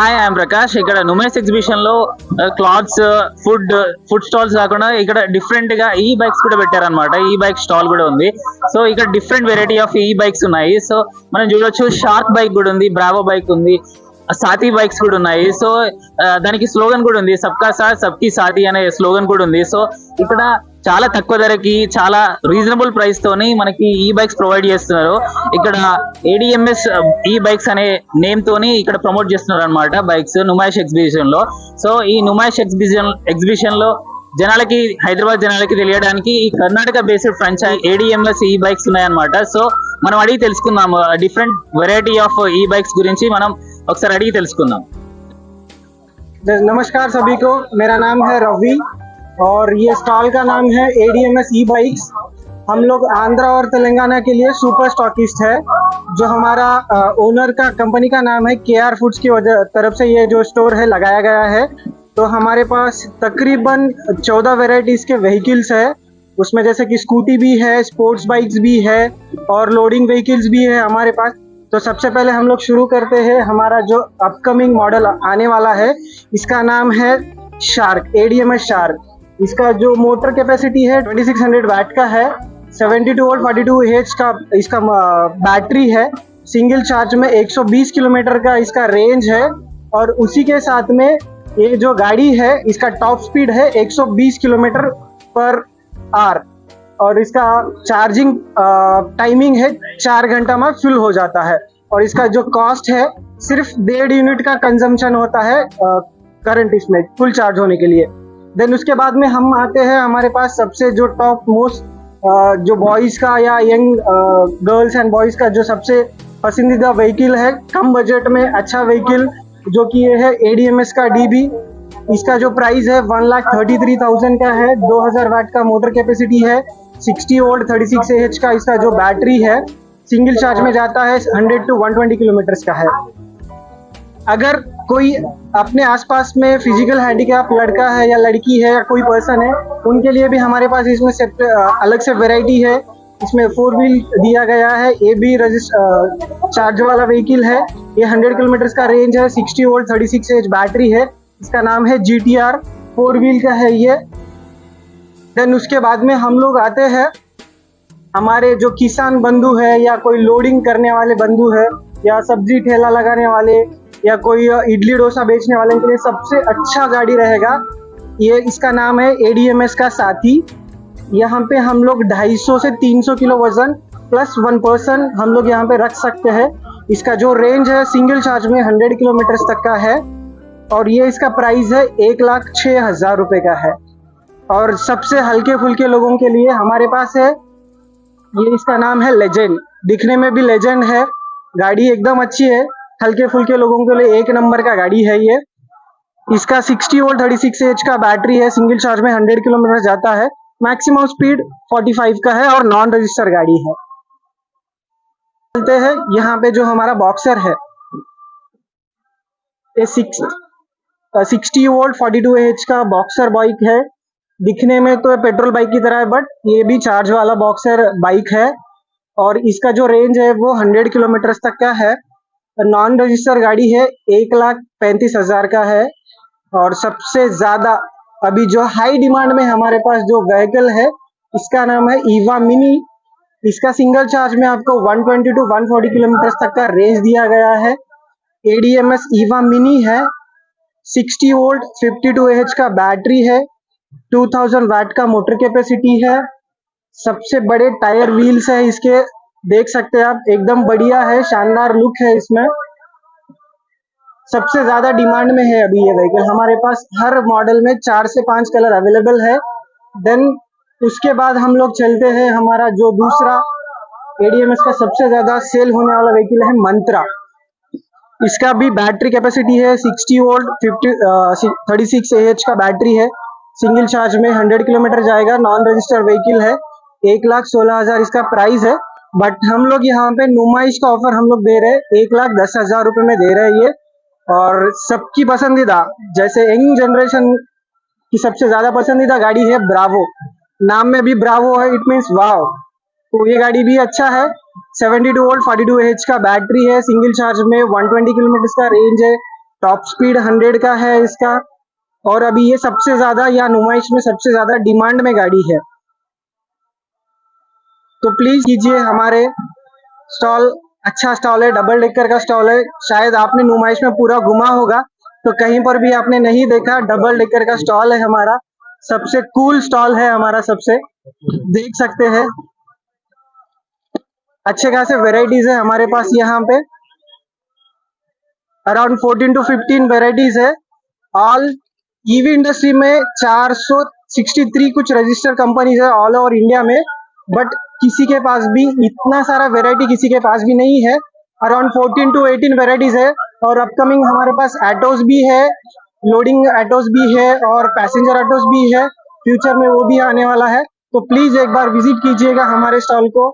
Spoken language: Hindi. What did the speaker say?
హాయ్ ఐఎమ్ ప్రకాష్ ఇక్కడ నుమెస్ ఎగ్జిబిషన్లో క్లాత్స్ ఫుడ్ ఫుడ్ స్టాల్స్ కాకుండా ఇక్కడ డిఫరెంట్గా ఈ బైక్స్ కూడా పెట్టారనమాట ఈ బైక్ స్టాల్ కూడా ఉంది. సో ఇక్కడ డిఫరెంట్ వెరైటీ ఆఫ్ ఈ బైక్స్ ఉన్నాయి. సో మనం చూడొచ్చు షార్క్ బైక్ కూడా ఉంది బ్రావో బైక్ ఉంది సాతి బైక్స్ కూడా ఉన్నాయి. సో uh, దానికి స్లోగన్ కూడా ఉంది సబ్కా సాత్ సబ్కి సాతి అనే స్లోగన్ కూడా ఉంది. సో ఇక్కడ చాలా తక్కువ ధరకి చాలా రీజనబుల్ ప్రైస్ తోని మనకి ఈ బైక్స్ ప్రొవైడ్ చేస్తున్నారు ఇక్కడ ఏడిఎంఎస్ ఈ బైక్స్ అనే నేమ్ తోని ఇక్కడ ప్రమోట్ చేస్తున్నారు అనమాట బైక్స్ నుమాయిష్ ఎగ్జిబిషన్ లో సో ఈ నుమాయిష్ ఎగ్జిబిషన్ ఎగ్జిబిషన్ లో జనాలకి హైదరాబాద్ జనాలకి తెలియడానికి ఈ కర్ణాటక బేస్డ్ ఫ్రాంచైజ్ ఏడిఎంఎస్ ఈ బైక్స్ ఉన్నాయన్నమాట సో మనం అడిగి తెలుసుకుందాం డిఫరెంట్ వెరైటీ ఆఫ్ ఈ బైక్స్ గురించి మనం ఒకసారి అడిగి తెలుసుకుందాం नमस्कार सभी को मेरा नाम है रवि और ये स्टॉल का नाम है एडीएमएस ई बाइक्स हम लोग आंध्रा और तेलंगाना के लिए सुपर स्टॉकिस्ट है, जो हमारा ओनर का कंपनी का नाम है के आर फूड्स की वजह, तरफ़ से ये जो स्टोर है लगाया गया है। तो हमारे पास तकरीबन चौदह वेराइटीज के व्हीकल्स है। उसमें जैसे कि स्कूटी भी है स्पोर्ट्स बाइक्स भी है, और लोडिंग व्हीकल्स भी है हमारे पास। तो सबसे पहले हम लोग शुरू करते हैं हमारा जो अपकमिंग मॉडल आने वाला है। इसका नाम है शार्क एडीएमएस शार्क इसका जो मोटर कैपेसिटी है 2600 वैट का है 72 वोल्ट 42 एच का, इसका बैटरी है सिंगल चार्ज में 120 किलोमीटर का इसका रेंज है, और उसी के साथ में ये जो गाड़ी है, इसका टॉप स्पीड है 120 किलोमीटर पर आर और इसका चार्जिंग टाइमिंग है चार घंटा में फुल हो जाता है, और इसका जो कॉस्ट है सिर्फ़ डेढ़ यूनिट का कंजम्पशन होता है करंट इसमें फुल चार्ज होने के लिए। देन उसके बाद में हम आते हैं, हमारे पास सबसे जो टॉप मोस्ट जो बॉयज़ का या यंग गर्ल्स एंड बॉयज़ का जो सबसे पसंदीदा व्हीकल है, कम बजट में अच्छा व्हीकल जो कि ये है एडीएमएस का डीबी इसका जो प्राइस है one lakh thirty three thousand का है, दो हज़ार वाट का मोटर कैपेसिटी है sixty volt thirty six H का इसका जो बैटरी है सिंगल चार्ज में जाता है hundred to one twenty kilometre का है। अगर कोई अपने आसपास में फ़िज़िकल हैंडीकैप लड़का है या लड़की है या कोई पर्सन है, उनके लिए भी हमारे पास इसमें सेप- अलग से वैरायटी है। इसमें फोर व्हील दिया गया है ये भी चार्ज वाला व्हीकल है। ये 100 किलोमीटर का रेंज है 60 वोल्ट 36 एच बैटरी है। इसका नाम है G T R four wheel का है ये। देन उसके बाद में हम लोग आते हैं। हमारे जो किसान बंधु है या कोई लोडिंग करने वाले बंधु है या सब्ज़ी ठेला लगाने वाले या कोई इडली डोसा बेचने वाले के लिए सबसे अच्छा गाड़ी रहेगा। ये इसका नाम है एडीएमएस का साथी। यहाँ पे हम लोग 250 से 300 किलो वज़न प्लस वन पर्सन हम लोग यहाँ पे रख सकते हैं। इसका जो रेंज है सिंगल चार्ज में 100 किलोमीटर तक का है। और ये इसका प्राइस है एक लाख छः हज़ार रुपये का है। और सबसे हल्के फुल्के लोगों के लिए हमारे पास है, ये इसका नाम है लेजेंड दिखने में भी लेजेंड है। गाड़ी एकदम अच्छी है। हल्के फुल्के लोगों के लिए एक नंबर का गाड़ी है ये। इसका 60 वोल्ट 36 एच का बैटरी है, सिंगल चार्ज में 100 किलोमीटर जाता है। मैक्सिमम स्पीड 45 का है और नॉन रजिस्टर गाड़ी है। चलते हैं, यहाँ पे जो हमारा बॉक्सर है। ये सिक्स सिक्सटी वोल्ट 42 एच का बॉक्सर बाइक है। दिखने में तो पेट्रोल बाइक की तरह है बट ये भी चार्ज वाला बॉक्सर बाइक है। और इसका जो रेंज है वो 100 किलोमीटर तक का है। नॉन रजिस्टर गाड़ी है, एक लाख पैंतीस हज़ार का है। और सबसे ज़्यादा, अभी जो हाई डिमांड में हमारे पास जो व्हीकल है, इसका नाम है ईवा मिनी इसका सिंगल चार्ज में आपको 120 टू 140 किलोमीटर तक का रेंज दिया गया है। एडीएमएस ईवा मिनी है। 60 वोल्ट 52 एच का बैटरी है। 2000 वाट का मोटर कैपेसिटी है। सबसे बड़े टायर व्हील्स है इसके। देख सकते हैं आप, एकदम बढ़िया है, शानदार लुक है इसमें। सबसे ज़्यादा डिमांड में है अभी ये व्हीकल हमारे पास हर मॉडल में चार से पाँच कलर अवेलेबल है। देन उसके बाद हम लोग चलते हैं, हमारा जो दूसरा एडीएमएस का सबसे ज़्यादा सेल होने वाला व्हीकल है मंत्रा। इसका भी बैटरी कैपेसिटी है 60 वोल्ट 50 थर्टी सिक्स एच का बैटरी है। सिंगल चार्ज में 100 किलोमीटर जाएगा नॉन रजिस्टर्ड व्हीकल है। एक लाख सोलह हज़ार इसका प्राइस है। बट हम लोग यहाँ पे नुमाइश का ऑफ़र हम लोग दे रहे हैं। एक लाख दस हज़ार रुपए में दे रहे हैं ये। और सबकी पसंदीदा, जैसे यंग जनरेशन की सबसे ज़्यादा पसंदीदा गाड़ी है ब्रावो नाम में भी ब्रावो है इट मीन्स वाव तो ये गाड़ी भी अच्छा है। 72 टू वोल्ट 42 एच का बैटरी है। सिंगल चार्ज में 120 किलोमीटर का रेंज है। टॉप स्पीड 100 का है इसका। और अभी ये सबसे ज़्यादा, या नुमाइश में सबसे ज़्यादा डिमांड में गाड़ी है। तो प्लीज़ कीजिए हमारे स्टॉल अच्छा स्टॉल है डबल डेकर का स्टॉल है। शायद आपने नुमाइश में पूरा घुमा होगा तो कहीं पर भी आपने नहीं देखा डबल डेकर का स्टॉल है हमारा। सबसे कूल स्टॉल है हमारा सबसे। देख सकते हैं। अच्छे खासे वेराइटीज है हमारे पास यहाँ पे। अराउंड 14 टू 15 वेराइटीज है। ऑल ईवी इंडस्ट्री में 463 कुछ रजिस्टर कंपनीज़ है ऑल ओवर इंडिया में। बट किसी के पास भी इतना सारा वेराइटी किसी के पास भी नहीं है। अराउंड 14 टू 18 वेराइटीज है और अपकमिंग हमारे पास एटोस भी है लोडिंग एटोस भी है और पैसेंजर एटोस भी है। फ्यूचर में वो भी आने वाला है। तो प्लीज़ एक बार विज़िट कीजिएगा हमारे स्टॉल को।